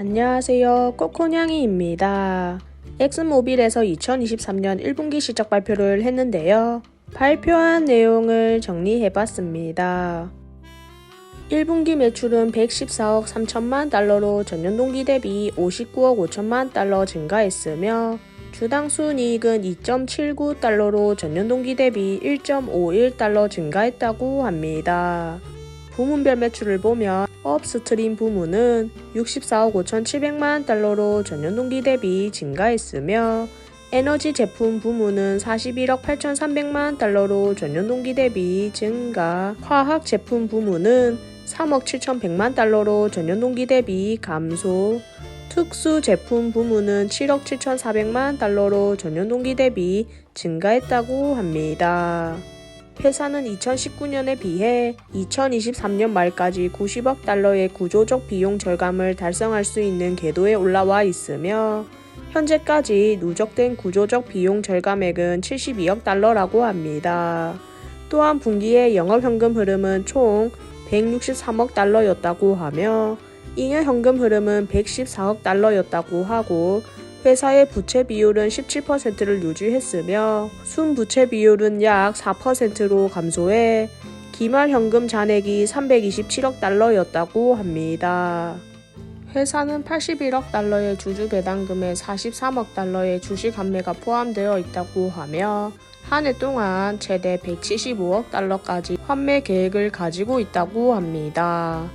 안녕하세요. 코코냥이입니다. 엑슨모빌에서 2023년 1분기 실적 발표를 했는데요. 발표한 내용을 정리해봤습니다. 1분기 매출은 114억 3천만 달러로 전년 동기 대비 59억 5천만 달러 증가했으며 주당 순이익은 2.79달러로 전년 동기 대비 1.51달러 증가했다고 합니다. 부문별 매출을 보면 업스트림 부문은 64억 5,700만 달러로 전년 동기 대비 증가했으며 에너지 제품 부문은 41억 8,300만 달러로 전년 동기 대비 증가, 화학 제품 부문은 3억 7,100만 달러로 전년 동기 대비 감소, 특수 제품 부문은 7억 7,400만 달러로 전년 동기 대비 증가했다고 합니다. 회사는 2019년에 비해 2023년 말까지 90억 달러의 구조적 비용 절감을 달성할 수 있는 궤도에 올라와 있으며 현재까지 누적된 구조적 비용 절감액은 72억 달러라고 합니다. 또한 분기의 영업현금 흐름은 총 163억 달러였다고 하며 잉여 현금 흐름은 114억 달러였다고 하고 회사의 부채 비율은 17%를 유지했으며 순 부채 비율은 약 4%로 감소해 기말 현금 잔액이 327억 달러였다고 합니다. 회사는 81억 달러의 주주 배당금에 43억 달러의 주식 판매가 포함되어 있다고 하며 한 해 동안 최대 175억 달러까지 환매 계획을 가지고 있다고 합니다.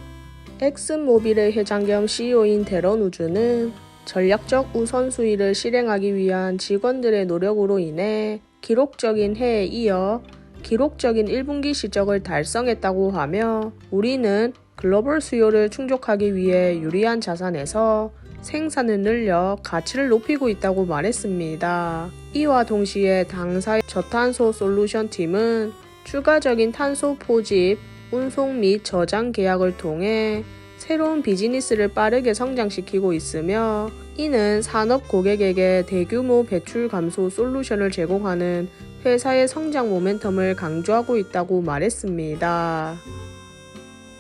엑슨모빌의 회장 겸 CEO인 데런 우주는 전략적 우선순위를 실행하기 위한 직원들의 노력으로 인해 기록적인 해에 이어 기록적인 1분기 실적을 달성했다고 하며 우리는 글로벌 수요를 충족하기 위해 유리한 자산에서 생산을 늘려 가치를 높이고 있다고 말했습니다. 이와 동시에 당사의 저탄소 솔루션 팀은 추가적인 탄소 포집, 운송 및 저장 계약을 통해 새로운 비즈니스를 빠르게 성장시키고 있으며 이는 산업 고객에게 대규모 배출 감소 솔루션을 제공하는 회사의 성장 모멘텀을 강조하고 있다고 말했습니다.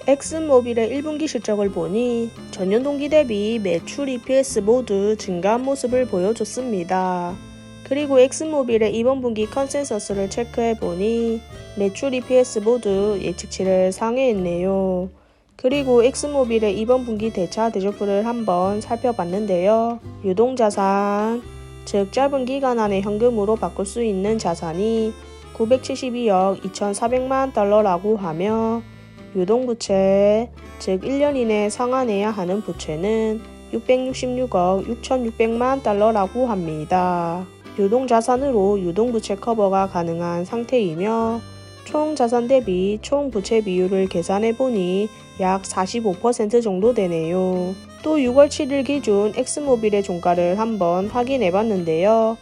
엑슨모빌의 1분기 실적을 보니 전년 동기 대비 매출 EPS 모두 증가한 모습을 보여줬습니다. 그리고 엑슨모빌의 이번 분기 컨센서스를 체크해 보니 매출 EPS 모두 예측치를 상회했네요. 그리고 엑스모빌의 이번 분기 대차 대조표를 한번 살펴봤는데요. 유동자산, 즉 짧은 기간 안에 현금으로 바꿀 수 있는 자산이 972억 2,400만 달러라고 하며 유동부채, 즉 1년 이내 상환해야 하는 부채는 666억 6,600만 달러라고 합니다. 유동자산으로 유동부채 커버가 가능한 상태이며 총 자산 대비 총 부채 비율을 계산해 보니 약 45% 정도 되네요. 또 6월 7일 기준 엑스모빌의 종가를 한번 확인해 봤는데요.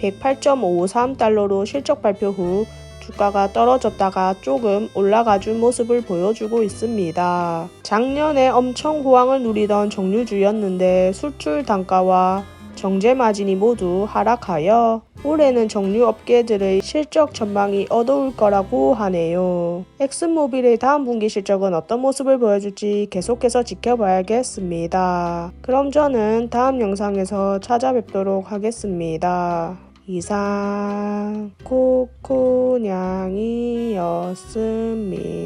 108.53달러로 실적 발표 후 주가가 떨어졌다가 조금 올라가 준 모습을 보여주고 있습니다. 작년에 엄청 호황을 누리던 정유주였는데 수출 단가와 정제 마진이 모두 하락하여 올해는 정유 업계들의 실적 전망이 어두울 거라고 하네요. 엑슨모빌의 다음 분기 실적은 어떤 모습을 보여줄지 계속해서 지켜봐야겠습니다. 그럼 저는 다음 영상에서 찾아뵙도록 하겠습니다. 이상 코코냥이었습니다.